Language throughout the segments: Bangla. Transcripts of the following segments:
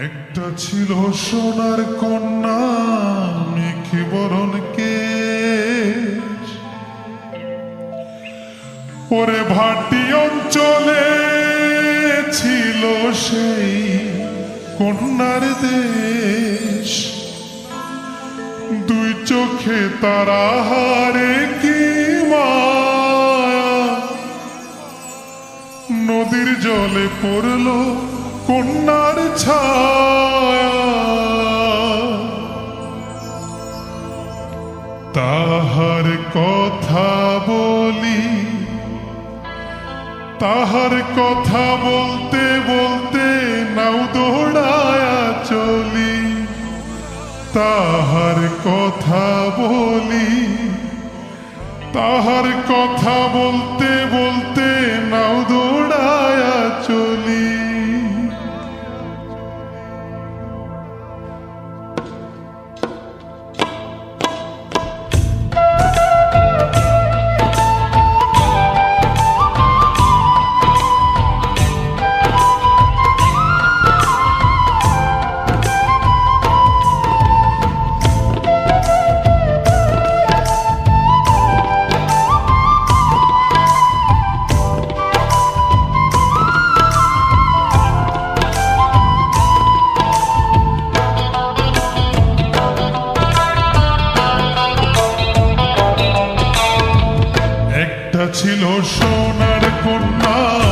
একটা ছিল সোনার কন্যা মেঘে বরণ কেশ। ওরে ভাটি অঞ্চলে ছিল সেই কন্যার দেশ। দুই চোখে তারা হারে কি নদীর জলে পড়ল কন্যার ছায়া তাহার কথা বলি, তাহার কথা বলতে বলতে নাও দৌড়ায়া চলি। তাহার কথা বলি, তাহার কথা বলতে বলতে নাও দৌড়ায়া চলি। ছিল সোনার কন্যা।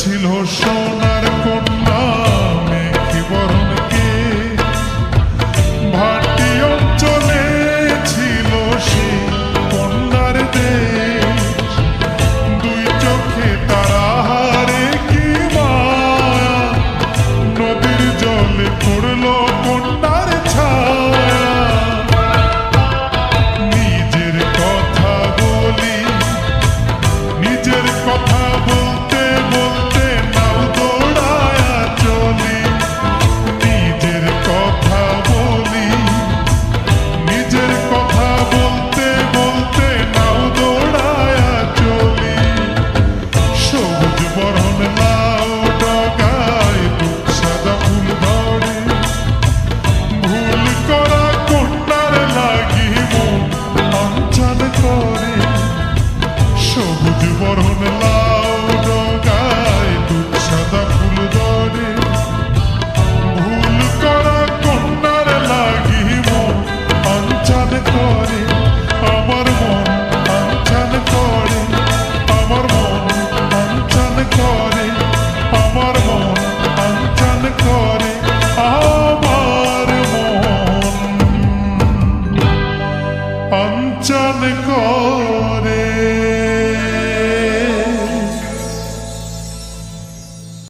ছিল সোনার কন্যা, মেঘি বরণকে ভাটি অঞ্চলে ছিল সে কন্যার দেশ। দুই চোখে তারা হারে কি মা নদীর জলে পড়ল